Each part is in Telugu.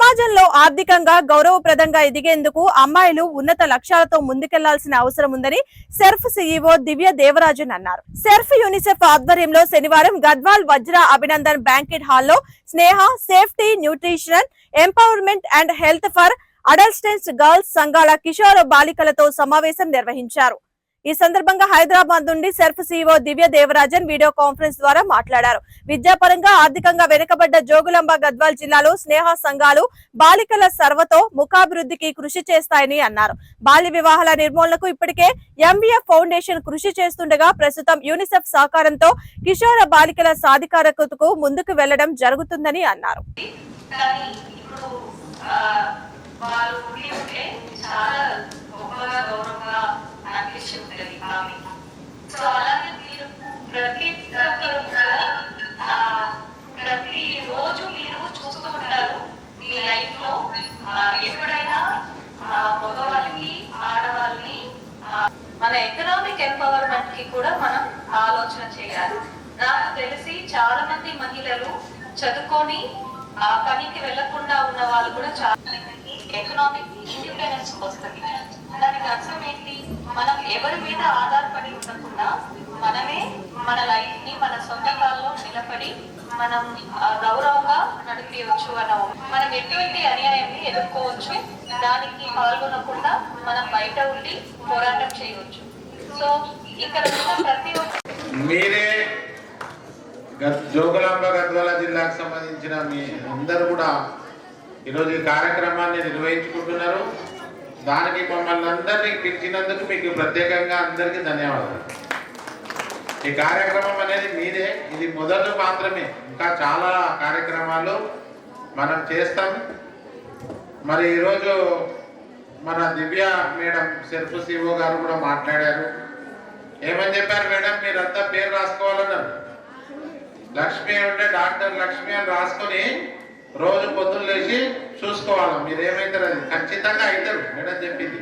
సమాజంలో ఆర్థికంగా గౌరవప్రదంగా ఎదిగేందుకు అమ్మాయిలు ఉన్నత లక్ష్యాలతో ముందుకెళ్ళాల్సిన అవసరం ఉందని సెర్ఫ్ సీఈఓ దివ్య దేవరాజన్ అన్నారు. సెర్ఫ్ యూనిసెఫ్ ఆధ్వర్యంలో శనివారం గద్వాల్ వజ్ర అభినందన్ బ్యాంకెట్ హాల్లో Sneha safety nutrition empowerment and health for adolescents girls సంఘాల కిషోర బాలికలతో సమావేశం నిర్వహించారు. ఈ సందర్భంగా హైదరాబాద్ నుండి SERP CEO Divya Devarajan video conference ద్వారా మాట్లాడారు. విద్యాపరంగా ఆర్థికంగా వెనుకబడ్డ జోగులాంబ గద్వాల్ జిల్లాలో స్నేహ సంఘాలు బాలికల సర్వతో ముఖాభివృద్ధికి కృషి చేస్తాయని అన్నారు. బాల్య వివాహాల నిర్మూలనకు ఇప్పటికే ఎంవీఎఫ్ ఫౌండేషన్ కృషి చేస్తుండగా ప్రస్తుతం యూనిసెఫ్ సహకారంతో కిషోర బాలికల సాధికారతకు ముందుకు వెళ్ళడం జరుగుతుందని అన్నారు. ఉండి ఉంటే చాలా గొప్పగా గౌరవంగా అనిపిస్తుంది ఆమె సో అలాగే మీరు ప్రతి ఒక్కరు ఆ, ప్రతి రోజు మీరు చూస్తూ ఉంటారు మీ లైఫ్లో ఎప్పుడైనా ఆ, మగవాళ్ళకి ఆడవాళ్ళని మన ఎకనామిక్ ఎంపవర్మెంట్కి కూడా మనం ఆలోచన చేయాలి. నాకు తెలిసి చాలా మంది మహిళలు చదువుకొని ఆ పనికి వెళ్ళకుండా ఉన్న వాళ్ళు కూడా చాలా మందికి ఎకనామిక్ ఇండిపెండెన్స్ మనం గౌరవంగా నడిపించవచ్చు అన్న మనం ఎటువంటి అన్యాయాన్ని ఎదుర్కోవచ్చు దానికి పాల్గొనకుండా మనం బయట ఉండి పోరాటం చేయవచ్చు. సో ఇక్కడ ప్రతి మీరే జోగులాంబ గద్వాల జిల్లాకు సంబంధించిన మీ అందరూ కూడా ఈరోజు ఈ కార్యక్రమాన్ని నిర్వహించుకుంటున్నారు. దానికి మమ్మల్ని అందరినీ పిలిచినందుకు మీకు ప్రత్యేకంగా అందరికీ ధన్యవాదాలు. ఈ కార్యక్రమం అనేది మీదే. ఇది మొదలు మాత్రమే. ఇంకా చాలా కార్యక్రమాలు మనం చేస్తాం. మరి ఈరోజు మన దివ్య మేడం సెల్ఫ్ సిఓ గారు కూడా మాట్లాడారు. ఏమని చెప్పారు మేడం? మీరంతా పేరు రాసుకోవాలన్నారు లక్ష్మి ఉంటే డాక్టర్ లక్ష్మి అని రాసుకొని రోజు పొద్దున్న లేచి చూసుకోవాలి. మీరు ఏమైతారు అది? ఖచ్చితంగా అవుతారు మేడం చెప్పింది.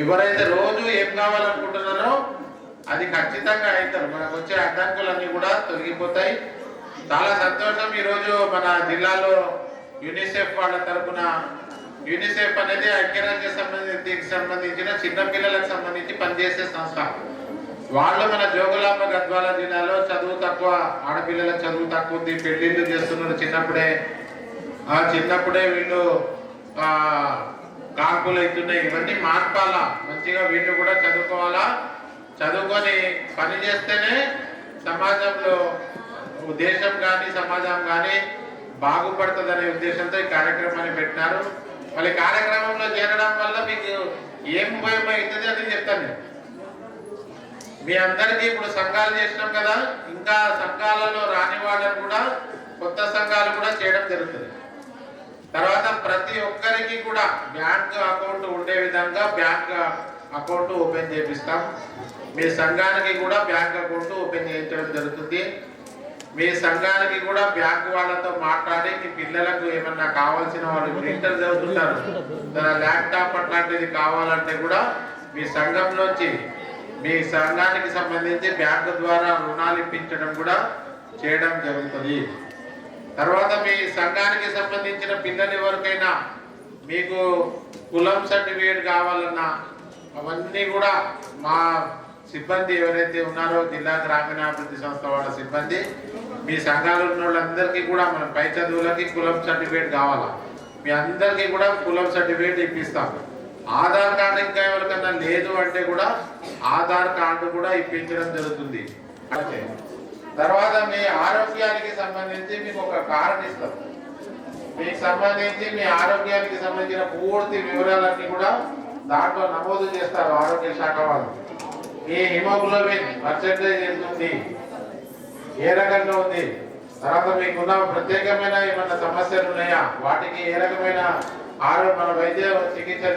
ఎవరైతే రోజు ఏం కావాలనుకుంటున్నారో అది ఖచ్చితంగా అవుతారు. మనకు వచ్చే అడ్డంకులన్నీ కూడా తొలగిపోతాయి. చాలా సంతోషం ఈరోజు మన జిల్లాలో యూనిసెఫ్ వాళ్ళ తరఫున యూనిసెఫ్ అనేది ఐక్యరాజ్య సంబంధించి సంబంధించిన చిన్న పిల్లలకు సంబంధించి పనిచేసే సంస్థ. వాళ్ళు మన జోగులాంబ గద్వాల జిల్లాలో చదువు తక్కువ ఆడపిల్లల చదువు తక్కువ ఉంది పెళ్ళిళ్ళు చేస్తున్నారు. చిన్నప్పుడే ఆ చిన్నప్పుడే వీళ్ళు కాకులు అవుతున్నాయి. ఇవన్నీ మార్పాలా? మంచిగా వీళ్ళు కూడా చదువుకోవాలా? చదువుకొని పని చేస్తేనే సమాజంలో దేశం కానీ సమాజం కానీ బాగుపడుతుందనే ఉద్దేశంతో ఈ కార్యక్రమాన్ని పెట్టినారు. మళ్ళీ కార్యక్రమంలో చేరడం వల్ల మీకు ఏం ఉపయోగం అవుతుంది అది చెప్తాను నేను. మీ అందరికీ ఇప్పుడు సంఘాలు చేసినాం కదా ఇంకా సంఘాలలో రాని వాళ్ళని కూడా కొత్త సంఘాలు కూడా చేయడం జరుగుతుంది. తర్వాత ప్రతి ఒక్కరికి కూడా బ్యాంక్ అకౌంట్ ఉండే విధంగా బ్యాంక్ అకౌంట్ ఓపెన్ చేపిస్తాం. మీ సంఘానికి కూడా బ్యాంక్ అకౌంట్ ఓపెన్ చేయించడం జరుగుతుంది. మీ సంఘానికి కూడా బ్యాంక్ వాళ్ళతో మాట్లాడి మీ పిల్లలకు ఏమన్నా కావాల్సిన వాళ్ళు ఇంటర్ చదువుతుంటారు. ల్యాప్టాప్ అట్లాంటిది కావాలంటే కూడా మీ సంఘంలోంచి మీ సంఘానికి సంబంధించి బ్యాంకు ద్వారా రుణాలు ఇప్పించడం కూడా చేయడం జరుగుతుంది. తర్వాత మీ సంఘానికి సంబంధించిన పిల్లలు ఎవరికైనా మీకు కులం సర్టిఫికేట్ కావాలన్నా అవన్నీ కూడా మా సిబ్బంది ఎవరైతే ఉన్నారో జిల్లా గ్రామీణాభివృద్ధి సంస్థ వాళ్ళ సిబ్బంది మీ సంఘాలు ఉన్న వాళ్ళందరికీ కూడా మన పై చదువులకి కులం సర్టిఫికేట్ కావాలా? మీ అందరికీ కూడా కులం సర్టిఫికేట్ ఇప్పిస్తాం ఆధార్ కార్డు ఇంకా ఎవరికన్నా లేదు అంటే కూడా ఆధార్ కార్డు కూడా ఇప్పించడం జరుగుతుంది. అంటే తర్వాత మీ ఆరోగ్యానికి సంబంధించి మీకు ఒక కార్డు ఇస్తాం. మీకు సంబంధించి మీ ఆరోగ్యానికి సంబంధించిన పూర్తి వివరాలన్నీ కూడా దాంట్లో నమోదు చేస్తారు ఆరోగ్య శాఖ వాళ్ళు. ఈ హిమోగ్లోబిన్ పర్సెంటేజ్ ఎంత ఉంది ఏ రకంగా ఉంది? తర్వాత మీకున్న ప్రత్యేకమైన ఏమైనా సమస్యలు ఉన్నాయా? వాటికి ఏ రకమైన ఆరోగ్య మన వైద్య చికిత్స